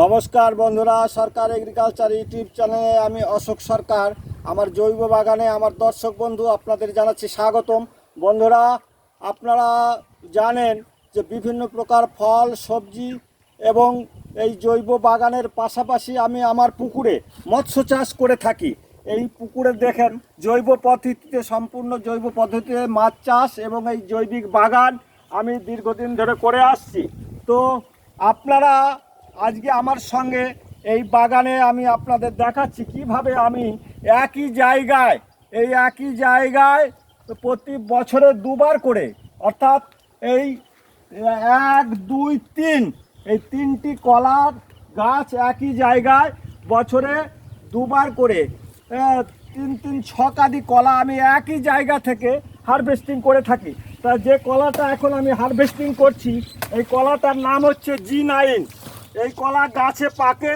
নমস্কার বন্ধুরা, সরকার agriculture YouTube চ্যানেলে আমি অশোক সরকার। আমার জৈব বাগানে আমার দর্শক বন্ধু আপনাদের জানাচ্ছি স্বাগতম। বন্ধুরা, আপনারা জানেন যে বিভিন্ন প্রকার ফল, সবজি এবং এই জৈব বাগানের পাশাপাশি আমি আমার পুকুরে মৎস্য চাষ করে থাকি। এই পুকুরে দেখেন জৈব পদ্ধতিতে, সম্পূর্ণ জৈব পদ্ধতিতে মাছ চাষ এবং এই জৈবিক বাগান আমি দীর্ঘদিন ধরে করে আসছি। তো আপনারা আজকে আমার সঙ্গে এই বাগানে আমি আপনাদের দেখাচ্ছি কীভাবে আমি একই জায়গায়, এই একই জায়গায় প্রতি বছরে দুবার করে, অর্থাৎ এই এক, দুই, তিন, এই তিনটি কলার গাছ একই জায়গায় বছরে দুবার করে তিন তিন, ছকাদি কলা আমি একই জায়গা থেকে হারভেস্টিং করে থাকি। তা যে কলাটা এখন আমি হারভেস্টিং করছি, এই কলাটার নাম হচ্ছে জি নাইন এই কলা গাছে পাকে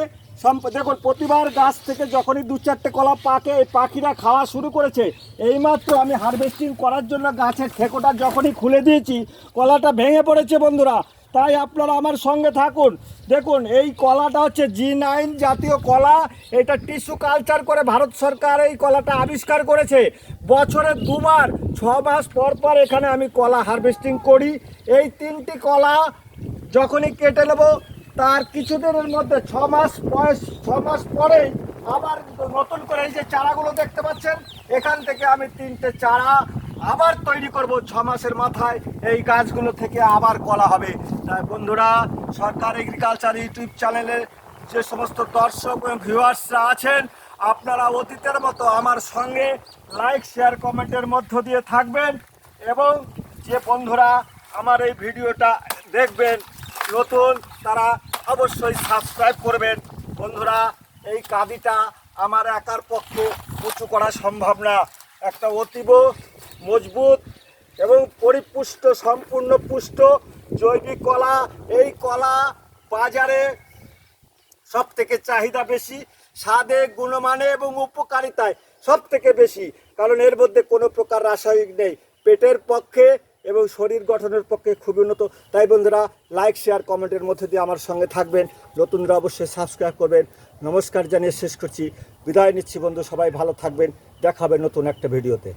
দেখুন, প্রতিবার গাছ থেকে যখনই দু চারটে কলা পাকে, এই পাখিরা খাওয়া শুরু করেছে। এইমাত্র আমি হারভেস্টিং করার জন্য গাছের ঠেকোটা যখনই খুলে দিয়েছি, কলাটা ভেঙে পড়েছে বন্ধুরা। তাই আপনারা আমার সঙ্গে থাকুন। দেখুন, এই কলাটা হচ্ছে জি নাইন জাতীয় কলা। এটা টিস্যু কালচার করে ভারত সরকার এই কলাটা আবিষ্কার করেছে। বছরে দুবার ছ মাস পর পর এখানে আমি কলা হারভেস্টিং করি। এই তিনটি কলা যখনই কেটে নেব, তার কিছুদিনের মধ্যে ছ মাস বয়স ছ মাস পরেই আবার নতুন করে এই যে চারাগুলো দেখতে পাচ্ছেন, এখান থেকে আমি তিনটে চারা আবার তৈরি করব ছ মাসের মাথায়। এই গাছগুলো থেকে আবার কলা হবে। তাই বন্ধুরা, সরকার এগ্রিকালচার ইউটিউব চ্যানেলে যে সমস্ত দর্শক এবং ভিউয়ার্সরা আছেন, আপনারা অতীতের মতো আমার সঙ্গে লাইক শেয়ার কমেন্টের মধ্য দিয়ে থাকবেন এবং যে বন্ধুরা আমার এই ভিডিওটা দেখবেন, নতুন, তারা অবশ্যই সাবস্ক্রাইব করবেন। বন্ধুরা, এই কাঁদিটা আমার একার পক্ষে উঁচু করা সম্ভব না। একটা অতীব মজবুত এবং পরিপুষ্ট, সম্পূর্ণ পুষ্ট জৈবিক কলা। এই কলা বাজারে সব থেকে চাহিদা বেশি, স্বাদে, গুণমানে এবং উপকারিতায় সব থেকে বেশি। কারণ এর মধ্যে কোনো প্রকার রাসায়নিক নেই। পেটের পক্ষে এবং শরীর গঠনের পক্ষে খুবই উন্নত। তাই বন্ধুরা লাইক শেয়ার কমেন্টের মধ্যে দিয়ে আমার সঙ্গে থাকবেন। নতুনরা অবশ্যই সাবস্ক্রাইব করবেন। নমস্কার জানিয়ে শেষ করছি। বিদায় নিচ্ছি বন্ধু, সবাই ভালো থাকবেন। দেখা হবে নতুন একটা ভিডিওতে